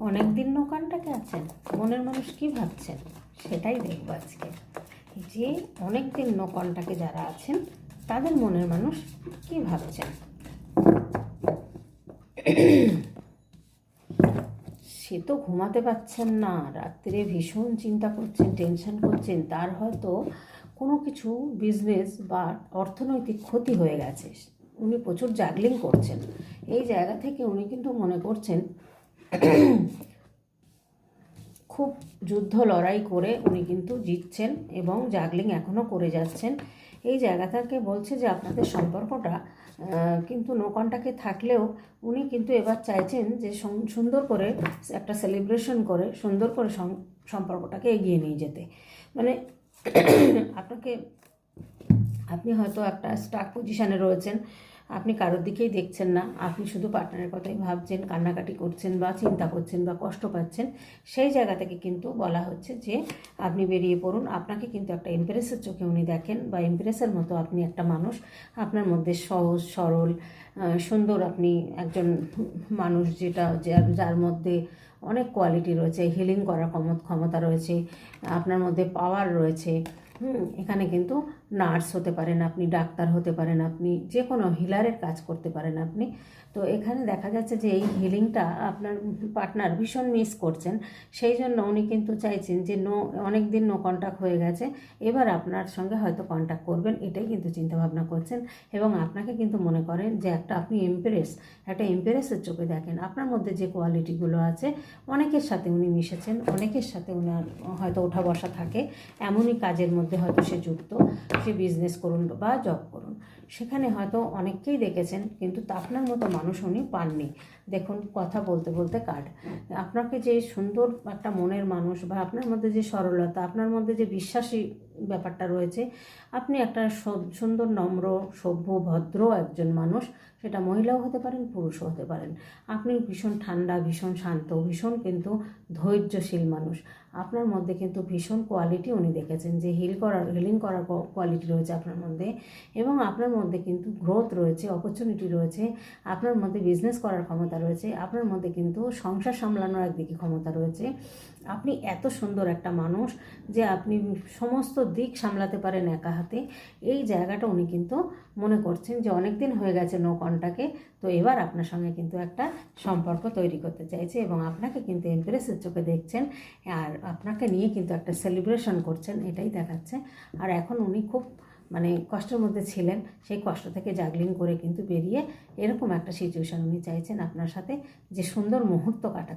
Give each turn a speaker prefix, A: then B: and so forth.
A: অনেক দিন নোকানটাকে আছেন, মনের মানুষ কি ভাবছেন? সেটাই দেখব আজকে। যে অনেক দিন নোকনটাকে যারা আছেন, তাদের মনের মানুষ কি ভাবছেন? সে তো ঘুমাতে পারছেন না, রাত্রে ভীষণ চিন্তা করছেন, টেনশন করছেন, তার হয়তো কোনো কিছু বিজনেস বা অর্থনৈতিক ক্ষতি হয়ে গেছে। উনি প্রচুর জাগলিং করছেন। এই জায়গা থেকে উনি কিন্তু মনে করছেন খুব যুদ্ধ লড়াই করে উনি কিন্তু জিতছেন এবং জাগলিং এখনও করে যাচ্ছেন। এই জায়গাটাকে বলছে যে আপনাদের সম্পর্কটা কিন্তু নোকনটাকে থাকলেও উনি কিন্তু এবার চাইছেন যে সুন্দর করে একটা সেলিব্রেশন করে, সুন্দর করে সম্পর্কটাকে এগিয়ে নিয়ে যেতে। মানে আপনাকে, আপনি হয়তো একটা স্টাক পজিশানে রয়েছেন। আপনি কারোর দিকেই দেখছেন না। আপনি শুধু পার্টনারের কথাই ভাবছেন, কান্নাকাটি করছেন বা চিন্তা করছেন বা কষ্ট পাচ্ছেন, সেই জায়গা থেকে কিন্তু বলা হচ্ছে যে আপনি বেরিয়ে পড়ুন। আপনাকে কিন্তু একটা ইমপ্রেসের চোখে উনি দেখেন বা ইমপ্রেসের মতো আপনি একটা মানুষ। আপনার মধ্যে সহজ, সরল সুন্দর আপনি একজন মানুষ যেটা যার মধ্যে অনেক কোয়ালিটি রয়েছে। হিলিং করার ক্ষম- ক্ষমতা রয়েছে। আপনার মধ্যে পাওয়ার রয়েছে। হুম, এখানে কিন্তু নার্স হতে পারেন আপনি, ডাক্তার হতে পারেন আপনি যে কোনো হিলারের কাজ করতে পারেন আপনি। তো এখানে দেখা যাচ্ছে যে এই হিলিংটা আপনার পার্টনার ভীষণ মিস করছেন। সেই জন্য উনি কিন্তু চাইছেন যে নো অনেক দিন নো কন্ট্যাক্ট হয়ে গেছে, এবার আপনার সঙ্গে হয়তো কন্ট্যাক্ট করবেন, এটাই কিন্তু চিন্তাভাবনা করছেন। এবং আপনাকে কিন্তু মনে করেন যে একটা আপনি ইমপ্রেস একটা ইমপ্রেসের চোখে দেখেন। আপনার মধ্যে যে কোয়ালিটিগুলো আছে, অনেকের সাথে উনি মিশেছেন, অনেকের সাথে উনার হয়তো ওঠা বসা থাকে, এমনই কাজের মধ্যে হয়তো সে যুক্ত, সে বিজনেস করুন বা জব করুন। সেখানে হয়তো অনেককেই দেখেছেন, কিন্তু আপনার মতো মানুষ উনি পাননি। দেখুন, কথা বলতে বলতে কাট আপনাকে যে সুন্দর একটা মনের মানুষ বা আপনার মধ্যে যে সরলতা, আপনার মধ্যে যে বিশ্বাসী ব্যাপারটা রয়েছে, আপনি একটা সুন্দর নম্র, সভ্য, ভদ্র একজন মানুষ সেটা মহিলাও হতে পারেন, পুরুষও হতে পারেন। আপনি ভীষণ ঠান্ডা, ভীষণ শান্ত, ভীষণ কিন্তু ধৈর্যশীল মানুষ। আপনার মধ্যে কিন্তু ভীষণ কোয়ালিটি উনি দেখেছেন যে হিল করার হিলিং করার কোয়ালিটি রয়েছে আপনার মধ্যে এবং আপনার মধ্যে কিন্তু গ্রোথ রয়েছে অপরচুনিটি রয়েছে, আপনার মধ্যে বিজনেস করার ক্ষমতা রয়েছে, আপনার মধ্যে কিন্তু সংসার সামলানোর একদিকে ক্ষমতা রয়েছে। আপনি এত সুন্দর একটা মানুষ যে আপনি সমস্ত দিক সামলাতে পারেন একা হাতে। এই জায়গাটা উনি কিন্তু মনে করছেন যে অনেক দিন হয়ে গেছে নো কন্টাকে তো এবার আপনার সঙ্গে কিন্তু একটা সম্পর্ক তৈরি করতে চাইছে এবং আপনাকে কিন্তু এমপ্রেসের চোখে দেখছেন আর আপনাকে নিয়ে কিন্তু একটা সেলিব্রেশন করছেন, এটাই দেখাচ্ছে। আর এখন উনি খুব মানে কষ্টের মধ্যে ছিলেন, সেই কষ্ট থেকে জাগলিং করে কিন্তু বেরিয়ে এরকম একটা সিচুয়েশন উনি চাইছেন আপনার সাথে যে সুন্দর মুহূর্ত কাটাতে।